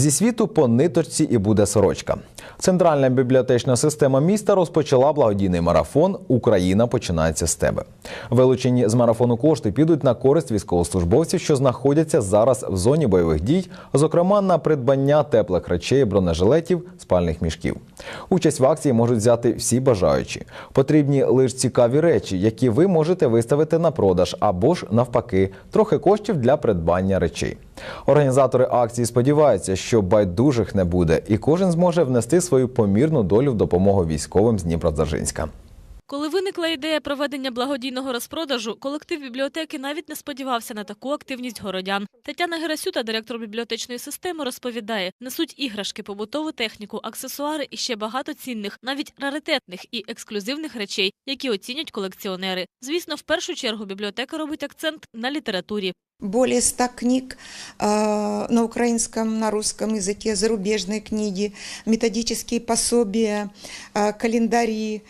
Зі світу по ниточці і буде сорочка. Центральна бібліотечна система міста розпочала благодійний марафон Україна починається з тебе. Вилучені з марафону кошти підуть на користь військовослужбовців, що знаходяться зараз в зоні бойових дій, зокрема на придбання теплих речей, бронежилетів, спальних мішків. Участь в акції можуть взяти всі бажаючі. Потрібні лише цікаві речі, які ви можете виставити на продаж або ж навпаки, трохи коштів для придбання речей. Організатори акції сподіваються, що байдужих не буде, і кожен зможе внести свою помірну долю в допомогу військовим з Дніпродзержинська. Коли виникла ідея проведення благодійного розпродажу, колектив бібліотеки навіть не сподівався на таку активність городян. Тетяна Герасюта, директор бібліотечної системи, розповідає: несуть іграшки, побутову техніку, аксесуари і ще багато цінних, навіть раритетних і ексклюзивних речей, які оцінять колекціонери. Звісно, в першу чергу бібліотека робить акцент на літературі. Более ста книг э, на украинском, на русском языке, зарубежные книги, методические пособия, э, календари, э,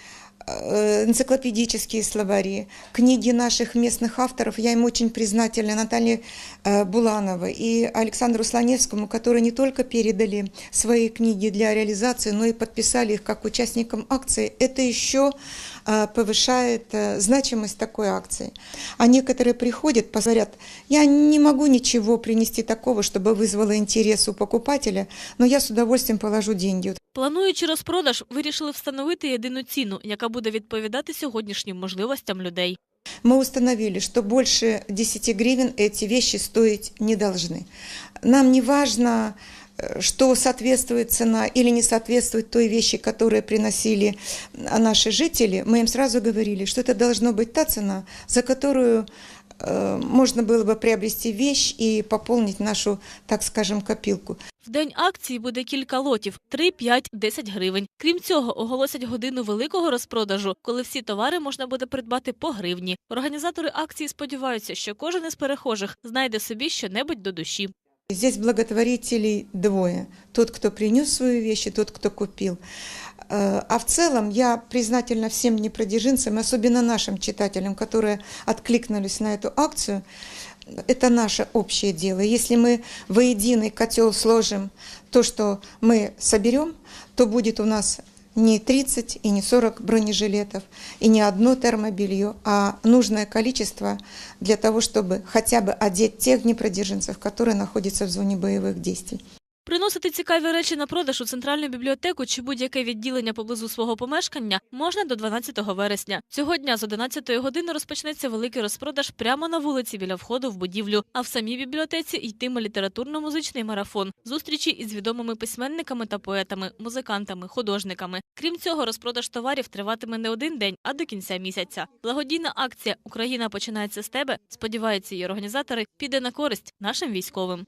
энциклопедические словари, книги наших местных авторов. Я им очень признательна Наталье э, Булановой и Александру Слоневскому, которые не только передали свои книги для реализации, но и подписали их как участникам акции. Это еще э, повышает э, значимость такой акции. А некоторые приходят, говорят, я не могу ничего принести такого, чтобы вызвало интерес у покупателя, но я с удовольствием положу деньги. Плануючи розпродаж, вирішили встановити єдину ціну, яка буде відповідати сьогоднішнім можливостям людей. Мы установили, что больше 10 гривен эти вещи стоить не должны. Нам не важно, э, что соответствует цена или не соответствует той вещи, которые приносили а, наши жители. Мы им сразу говорили, что это должно быть та цена, за которую э, можно было бы приобрести вещь и пополнить нашу, так скажем, копилку. В день акції буде кілька лотів – 3, 5, 10 гривень. Крім цього, оголосять годину великого розпродажу, коли всі товари можна буде придбати по гривні. Організатори акції сподіваються, що кожен із перехожих знайде собі щонебудь до душі. Здесь благотворителей двое. Тот, кто принес свою вещь, и тот, кто купил. А в целом я признательна всем непродержинцам, особенно нашим читателям, которые откликнулись на эту акцию. Это наше общее дело. Если мы в единый котел сложим то, что мы соберем, то будет у нас не 30 и не 40 бронежилетов, и не одно термобелье, а нужное количество для того, чтобы хотя бы одеть тех непродержинцев, которые находятся в зоне боевых действий. Приносити цікаві речі на продаж у центральну бібліотеку чи будь-яке відділення поблизу свого помешкання можна до 12 вересня. Цього дня з 11 години розпочнеться великий розпродаж прямо на вулиці біля входу в будівлю. А в самій бібліотеці йтиме літературно-музичний марафон, зустрічі із відомими письменниками та поетами, музикантами, художниками. Крім цього, розпродаж товарів триватиме не один день, а до кінця місяця. Благодійна акція Україна починається з тебе. Сподіваються її організатори, піде на користь нашим військовим.